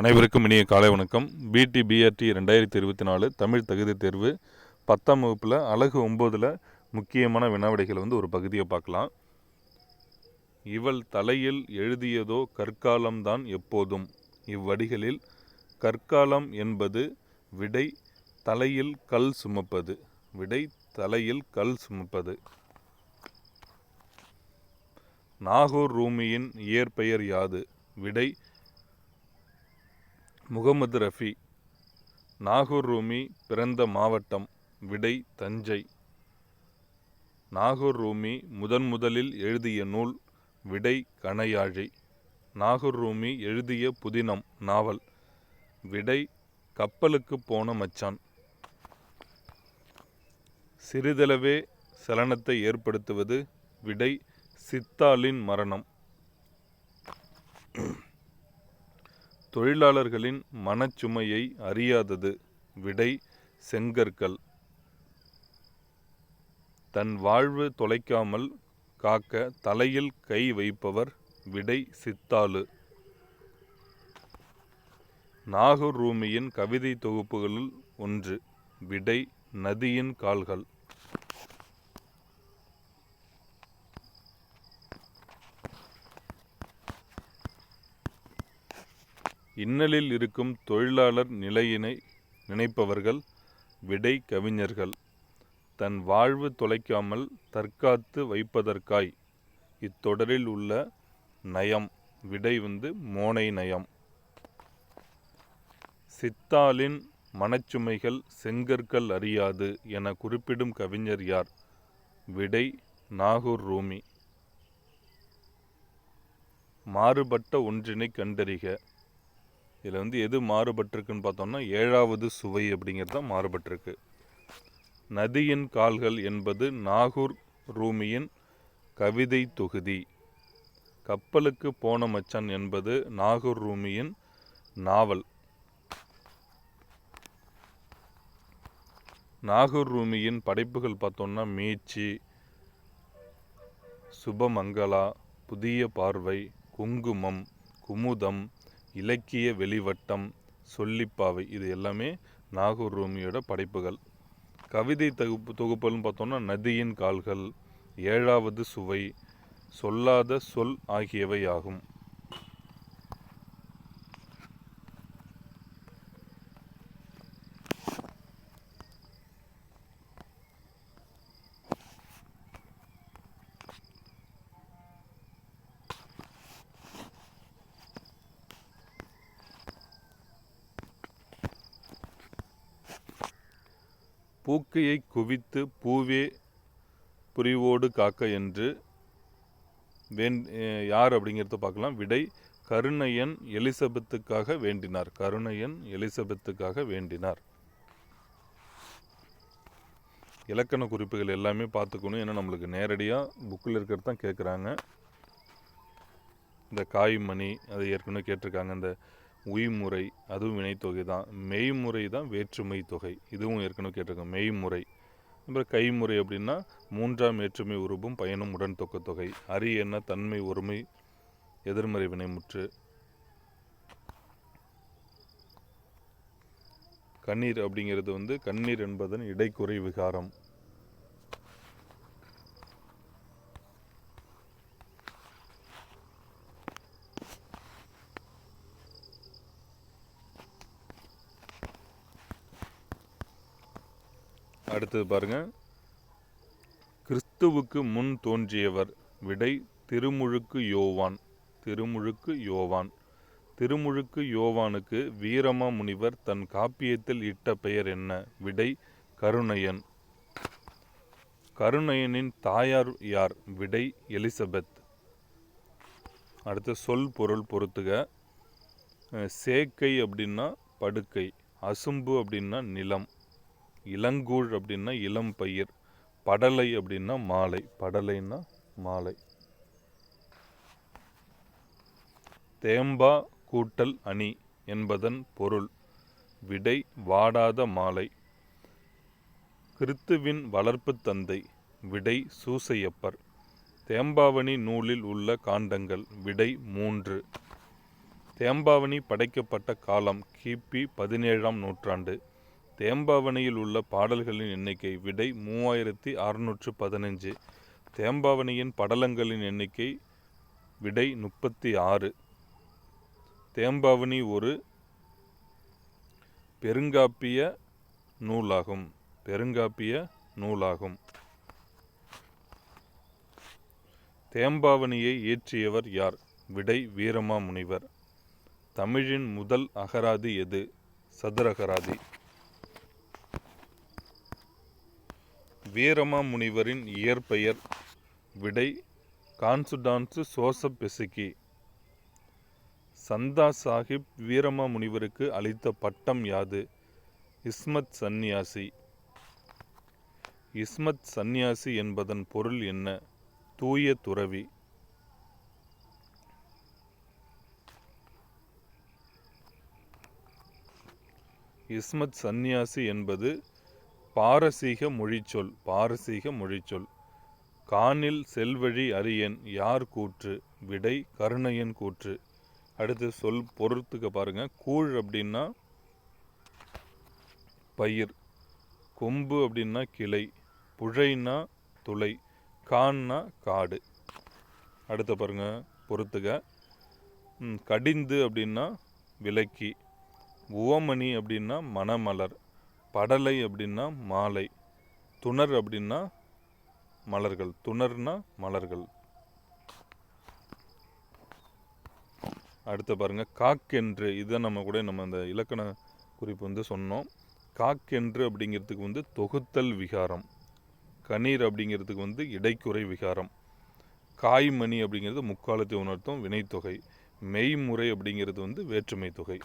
அனைவருக்கும் இனிய காலை வணக்கம். பிடி பிஆர்டி ரெண்டாயிரத்தி இருபத்தி நாலு தமிழ் தகுதி தேர்வு பத்தாம் வகுப்பில் அழகு ஒம்போதில் முக்கியமான வினாவிடைகளை வந்து ஒரு பகுதியை பார்க்கலாம். இவள் தலையில் எழுதியதோ கற்காலம்தான் எப்போதும். இவ்வடிகளில் கற்காலம் என்பது விடை தலையில் கல் சுமப்பது. விடை தலையில் கல் சுமப்பது. நாகூர் ரூமியின் இயற்பெயர் யாது? விடை முகமது ரஃபி நாகூர் ரூமி பிறந்த மாவட்டம் விடை தஞ்சை. நாகூர் ரூமி முதன் முதலில் எழுதிய நூல் விடை கணையாழி. நாகூர் ரூமி எழுதிய புதினம் நாவல். விடை கப்பலுக்கு போன மச்சான். சிறிதளவே சலனத்தை ஏற்படுத்துவது விடை சித்தாலின் மரணம். தொழிலாளர்களின் மனச்சுமையை அறியாதது விடை செங்கற்கள். தன் வாழ்வு தொலைக்காமல் காக்க தலையில் கை வைப்பவர் விடை சித்தாளு. நாகூர் ரூமியின் கவிதை தொகுப்புகளுள் ஒன்று விடை நதியின் கால்கள். இன்னலில் இருக்கும் தொழிலாளர் நிலையினை நினைப்பவர்கள் விடை கவிஞர்கள். தன் வாழ்வு தொலைக்காமல் தற்காத்து வைப்பதற்காய் இத்தொடரில் உள்ள நயம் விடை வந்து மோனை நயம். சித்தாலின் மனச்சுமைகள் செங்கற்கள் அறியாது என குறிப்பிடும் கவிஞர் யார்? விடை நாகூர் ரூமி. மாறுபட்ட ஒன்றினை கண்டறிக. இதில் வந்து எது மாறுபட்டிருக்குன்னு பார்த்தோம்னா ஏழாவது சுவை அப்படிங்கிறது தான் மாறுபட்டிருக்கு. நதியின் கால்கள் என்பது நாகூர் ரூமியின் கவிதை தொகுதி. கப்பலுக்கு போன மச்சான் என்பது நாகூர் ரூமியின் நாவல். நாகூர் ரூமியின் படைப்புகள் பார்த்தோம்னா மீச்சி சுபமங்களா புதிய பார்வை குங்குமம் குமுதம் இலக்கிய வெளிவட்டம் சொல்லிப்பாவை இது எல்லாமே நாகூர் ரூமியோட படைப்புகள். கவிதை தொகுப்பு தொகுப்புன்னு பார்த்தோம்னா நதியின் கால்கள் ஏழாவது சுவை சொல்லாத சொல் ஆகியவை ஆகும். பூக்கையை குவித்து பூவே புரிவோடு காக்க என்று வேண் யார் அப்படிங்கிறத பார்க்கலாம். விடை கருணையன் எலிசபெத்துக்காக வேண்டினார். கருணையன் எலிசபெத்துக்காக வேண்டினார். இலக்கண குறிப்புகள் எல்லாமே பார்த்துக்கணும். ஏன்னா நம்மளுக்கு நேரடியாக புக்கில் இருக்கிறது தான் கேட்குறாங்க இந்த காய்மணி அதை ஏற்கனவே கேட்டிருக்காங்க. இந்த உய்முறை அதுவும் வினைத்தொகை தான். மெய்முறை தான் வேற்றுமை தொகை. இதுவும் ஏற்கனவே கேட்டிருக்கோம். மெய்முறை. அப்புறம் கைமுறை அப்படின்னா மூன்றாம் வேற்றுமை உருபும் பயனும் உடன் தொக்க தொகை. அரி என்ன? தன்மை ஒருமை எதிர்மறை வினைமுற்று. கண்ணீர் அப்படிங்கிறது வந்து கண்ணீர் என்பதன் இடைக்குறை விகாரம். அடுத்தது பாருங்க. கிறிஸ்துவுக்கு முன் தோன்றியவர் விடை திருமுழுக்கு யோவான். திருமுழுக்கு யோவான். திருமுழுக்கு யோவானுக்கு வீரமா முனிவர் தன் காப்பியத்தில் இட்ட பெயர் என்ன? விடை கருணையன். கருணையனின் தாயார் யார்? விடை எலிசபெத். அடுத்து சொல் பொருள் பொறுத்துக சேக்கை அப்படின்னா படுக்கை அசும்பு அப்படின்னா நிலம். இளங்கூழ் அப்படின்னா இளம் பயிர் படலை அப்படின்னா மாலை படலைன்னா மாலை. தேம்பா கூட்டல் அணி என்பதன் பொருள். விடை வாடாத மாலை. கிறித்துவின் வளர்ப்பு தந்தை விடை சூசையப்பர். தேம்பாவணி நூலில் உள்ள காண்டங்கள் விடை மூன்று. தேம்பாவணி படைக்கப்பட்ட காலம் கிபி பதினேழாம் நூற்றாண்டு. தேம்பாவணியில் உள்ள பாடல்களின் எண்ணிக்கை விடை மூவாயிரத்தி அறுநூற்று பதினஞ்சு. தேம்பாவணியின் படலங்களின் எண்ணிக்கை விடை முப்பத்தி ஆறு. தேம்பாவணி ஒரு பெருங்காப்பிய நூலாகும். பெருங்காப்பிய நூலாகும். தேம்பாவணியை இயற்றியவர் யார்? விடை வீரமா முனிவர் தமிழின் முதல் அகராதி எது? சதுரகராதி. வீரமா முனிவரின் இயற்பெயர். விடை கான்சுடான்சு சோசபெசுகி சந்தா சாஹிப் வீரமா முனிவருக்கு அளித்த பட்டம் யாது? இஸ்மத் சந்நியாசி. இஸ்மத் சந்நியாசி என்பதன் பொருள் என்ன? தூய துறவி. இஸ்மத் சந்நியாசி என்பது பாரசீக மொழிச்சொல் பாரசீக மொழிச்சொல். கானில் செல்வழி அரியன் யார் கூற்று? விடை கருணையன் கூற்று. அடுத்து சொல் பொறுத்துக்க பாருங்கள் கூழ் அப்படின்னா பயிர். கொம்பு அப்படின்னா கிளை. புழைனா துளை. கான்னா காடு. அடுத்த பாருங்க. பொறுத்துக்க கடிந்து அப்படின்னா விலக்கி. உவமணி அப்படின்னா மணமலர் படலை அப்படின்னா மாலை துணர் அப்படின்னா மலர்கள் துணர்னா மலர்கள். அடுத்து பாருங்கள் காக்கென்று. இதை நம்ம கூட நம்ம அந்த இலக்கண குறிப்பு வந்து சொன்னோம். காக்கென்று அப்படிங்கிறதுக்கு வந்து தொகுத்தல் விகாரம். கணீர் அப்படிங்கிறதுக்கு வந்து இடைக்குறை விகாரம். காய்மணி அப்படிங்கிறது முக்காலத்தை உணர்த்தும் வினைத்தொகை. மெய்முறை அப்படிங்கிறது வந்து வேற்றுமை தொகை.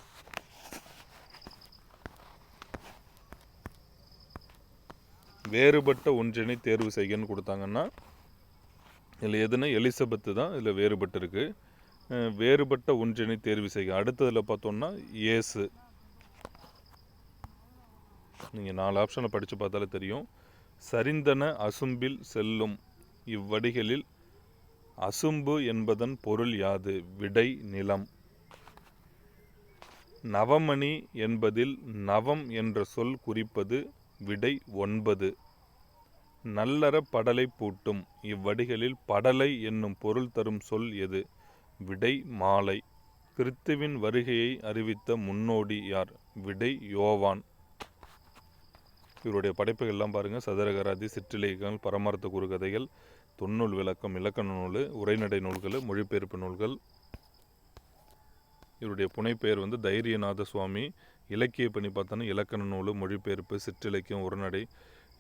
வேறுபட்ட ஒன்றினை தேர்வு செய்யன்னு கொடுத்தாங்கன்னா இதில் எதுனா எலிசபெத்து தான் இதில் வேறுபட்டுருக்கு. வேறுபட்ட ஒன்றினை தேர்வு செய்ய அடுத்ததில் பார்த்தோம்னா இயேசு. நீங்கள் நாலு ஆப்ஷனை படித்து பார்த்தாலே தெரியும். சரிந்தன அசும்பில் செல்லும் இவ்வடிகளில் அசும்பு என்பதன் பொருள் யாது? விடை நிலம். நவமணி என்பதில் நவம் என்ற சொல் குறிப்பது விடை ஒன்பது. நல்லற படலை பூட்டும். இவ்வடிகளில் படலை என்னும் பொருள் தரும் சொல் எது? விடை மாலை. கிறித்துவின் வருகையை அறிவித்த முன்னோடி யார்? விடை யோவான். இவருடைய படைப்புகள் எல்லாம் பாருங்கள் சதுரகராதி சிற்றிலக்கியங்கள் பரமார்த்த குறுகதைகள் தொன்னூல் விளக்கம் இலக்கண நூல் உரைநடை நூல்கள் மொழிபெயர்ப்பு நூல்கள். இவருடைய புனைப்பெயர் வந்து தைரியநாத சுவாமி இலக்கிய பணி பார்த்தோன்னா இலக்கண நூல் மொழிபெயர்ப்பு சிற்றிலக்கியம் உரநடை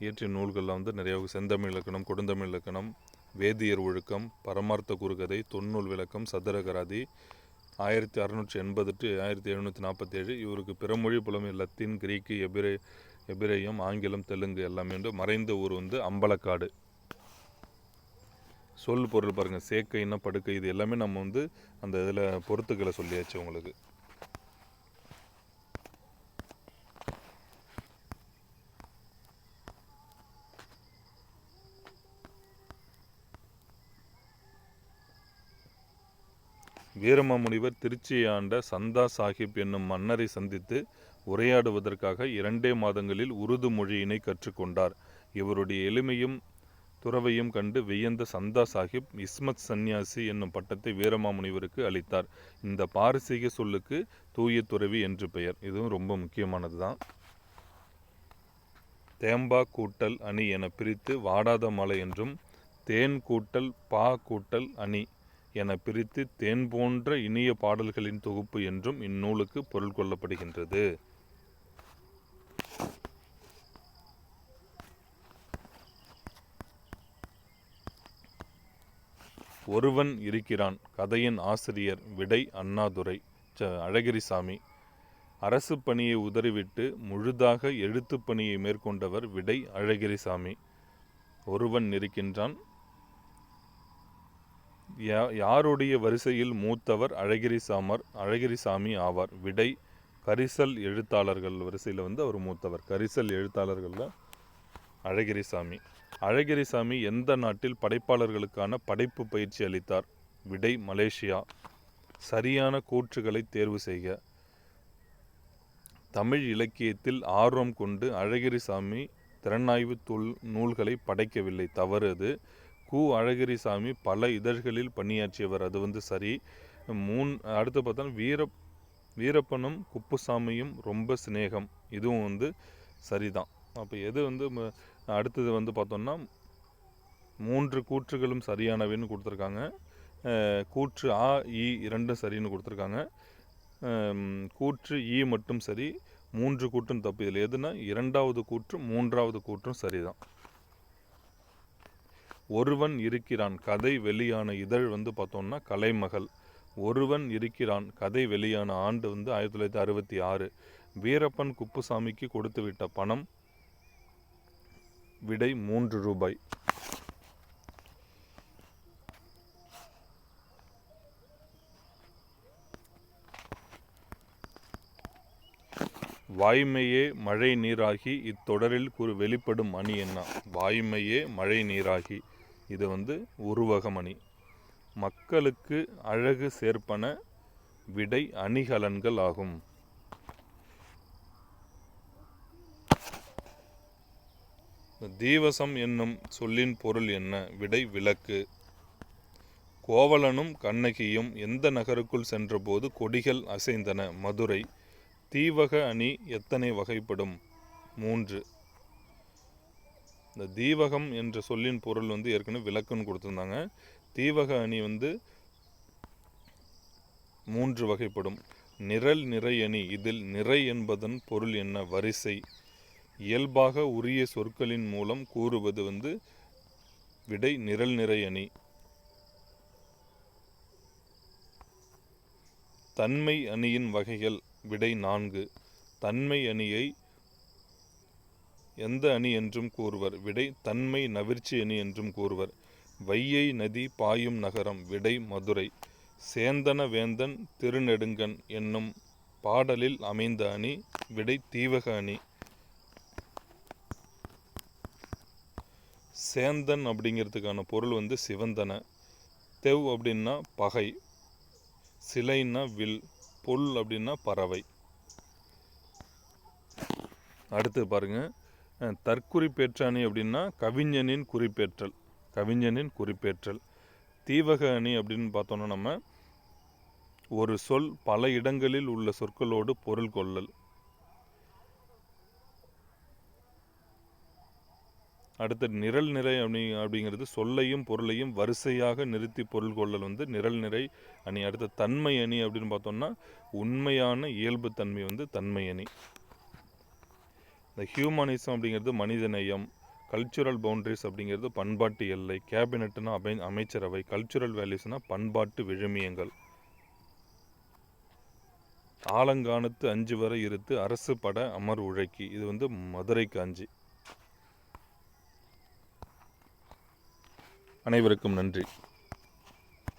இயற்றிய நூல்களில் வந்து நிறைய செந்தமிழ் இலக்கணம் கொடுந்தமிழ் இலக்கணம் வேதியர் ஒழுக்கம் பரமார்த்த குறுகதை தொன்னூல் விளக்கம் சதுரகராதி ஆயிரத்தி அறுநூற்றி எண்பது டு ஆயிரத்தி எழுநூற்றி நாற்பத்தேழு. இவருக்கு பிறமொழி புலமை லத்தீன் கிரீக்கு எபிரே எபிரேயம் ஆங்கிலம் தெலுங்கு எல்லாமே உண்டு. மறைந்த ஊர் வந்து அம்பலக்காடு. சொல் பொருள் பாருங்கள் சேர்க்கைன்னா படுக்கை இது எல்லாமே நம்ம வந்து அந்த இதில் பொறுத்துக்களை சொல்லியாச்சு உங்களுக்கு. வீரமாமுனிவர் திருச்சியை ஆண்ட சந்தா சாஹிப் என்னும் மன்னரை சந்தித்து உரையாடுவதற்காக இரண்டே மாதங்களில் உருது மொழியினை கற்றுக்கொண்டார். இவருடைய எளிமையும் துறவையும் கண்டு வியந்த சந்தா சாஹிப் இஸ்மத் சந்நியாசி என்னும் பட்டத்தை வீரமாமுனிவருக்கு அளித்தார். இந்த பாரசீக சொல்லுக்கு தூய துறவி என்று பெயர். இதுவும் ரொம்ப முக்கியமானது தான் தேம்பா கூட்டல் அணி என பிரித்து வாடாத மலை என்றும் தேன் கூட்டல் பா கூட்டல் அணி என பிரித்து தேன் போன்ற இனிய பாடல்களின் தொகுப்பு என்றும் இந்நூலுக்கு பொருள் கொள்ளப்படுகின்றது. ஒருவன் இருக்கிறான் கதையின் ஆசிரியர் விடை அண்ணாதுரை அழகிரிசாமி. அரசு பணியை உதறிவிட்டு முழுதாக எழுத்துப் பணியை மேற்கொண்டவர் விடை அழகிரிசாமி. ஒருவன் இருக்கின்றான் யாருடைய வரிசையில் மூத்தவர் அழகிரிசாமர் அழகிரிசாமி ஆவார். விடை கரிசல் எழுத்தாளர்கள் வரிசையில் வந்து அவர் மூத்தவர். கரிசல் எழுத்தாளர்களில் அழகிரிசாமி. அழகிரிசாமி எந்த நாட்டில் படைப்பாளர்களுக்கான படைப்பு பயிற்சி அளித்தார்? விடை மலேசியா. சரியான கூற்றுகளை தேர்வு செய்க. தமிழ் இலக்கியத்தில் ஆர்வம் கொண்டு அழகிரிசாமி திறனாய்வு தொல் நூல்களை படைக்கவில்லை. தவறு அது. கு அழகிரிசாமி பல இதழ்களில் பணியாற்றியவர். அது வந்து சரி. மூன் அடுத்து பார்த்தா வீர வீரப்பனும் குப்புசாமியும் ரொம்ப சிநேகம். இதுவும் வந்து சரிதான். அப்போ எது வந்து ம- அடுத்தது வந்து பார்த்தோம்னா மூன்று கூற்றுகளும் சரியானவைன்னு கொடுத்துருக்காங்க. கூற்று ஆ இ இரண்டும் சரின்னு கொடுத்துருக்காங்க. கூற்று இ மட்டும் சரி மூன்று கூற்றும் தப்பு. இதில் எதுனா இரண்டாவது கூற்றும் மூன்றாவது கூற்றும் சரிதான். ஒருவன் இருக்கிறான் கதை வெளியான இதழ் வந்து பார்த்தோம்னா கலைமகள். ஒருவன் இருக்கிறான் கதை வெளியான ஆண்டு வந்து ஆயிரத்தி தொள்ளாயிரத்தி அறுபத்தி ஆறு. வீரப்பன் குப்புசாமிக்கு கொடுத்து விட்ட பணம் விடை மூன்று ரூபாய். வாய்மையே மழை நீராகி இத்தொடரில் குறு வெளிப்படும் அணி என்ன? வாய்மையே மழை நீராகி. இது வந்து உருவகம் அணி மக்களுக்கு அழகு சேர்ப்பன விடை அணிகலன்கள் ஆகும். தீவசம் என்னும் சொல்லின் பொருள் என்ன? விடை விளக்கு. கோவலனும் கண்ணகியும் எந்த நகருக்குள் சென்றபோது கொடிகள் அசைந்தன. மதுரை தீவக அணி எத்தனை வகைப்படும்? மூன்று. இந்த தீவகம் என்ற சொல்லின் பொருள் வந்து ஏற்கனவே விளக்குன்னு கொடுத்துருந்தாங்க. தீவக அணி வந்து மூன்று வகைப்படும். நிரல் நிறை அணி இதில் நிறை என்பதன் பொருள் என்ன? வரிசை. இயல்பாக உரிய சொற்களின் மூலம் கூறுவது வந்து விடை நிரல் நிறை அணி. தன்மை அணியின் வகைகள் விடை நான்கு. தன்மை அணியை எந்த அணி என்றும் கூறுவர். விடை தன்மை நவிர்ச்சி அணி என்றும் கூறுவர். வையை நதி பாயும் நகரம். விடை மதுரை. சேந்தன வேந்தன் திருநெடுங்கன் என்னும் பாடலில் அமைந்த அணி. விடை தீவக அணி. சேந்தன் அப்படிங்கிறதுக்கான பொருள் வந்து சிவந்தன. தெவ் அப்படின்னா பகை. சிலைன்னா வில். புல் அப்படின்னா பறவை. அடுத்து பாருங்கள் அஹ், தற்குறிப்பேற்ற அணி அப்படின்னா கவிஞனின் குறிப்பேற்றல் கவிஞனின் குறிப்பேற்றல். தீவக அணி அப்படின்னு பார்த்தோன்னா நம்ம ஒரு சொல் பல இடங்களில் உள்ள சொற்களோடு பொருள் கொள்ளல். அடுத்து நிரல் நிறை அப்படி அப்படிங்கிறது சொல்லையும் பொருளையும் வரிசையாக நிறுத்தி பொருள் கொள்ளல் வந்து நிரல் நிறை அணி. அடுத்த தன்மை அணி அப்படின்னு பார்த்தோம்னா உண்மையான இயல்பு தன்மை வந்து தன்மை அணி. இந்த ஹியூமனிசம் அப்படிங்கிறது மனிதநேயம் கல்ச்சுரல் பவுண்ட்ரிஸ் அப்படிங்கிறது பண்பாட்டு எல்லை கேபினட்னா அமை அமைச்சரவை கல்ச்சுரல் வேல்யூஸ்னால் பண்பாட்டு விழுமியங்கள். ஆலங்கானத்து அஞ்சு வரை இருத்து அரசு பட அமர் உழைக்கி. இது வந்து மதுரை காஞ்சி அனைவருக்கும் நன்றி.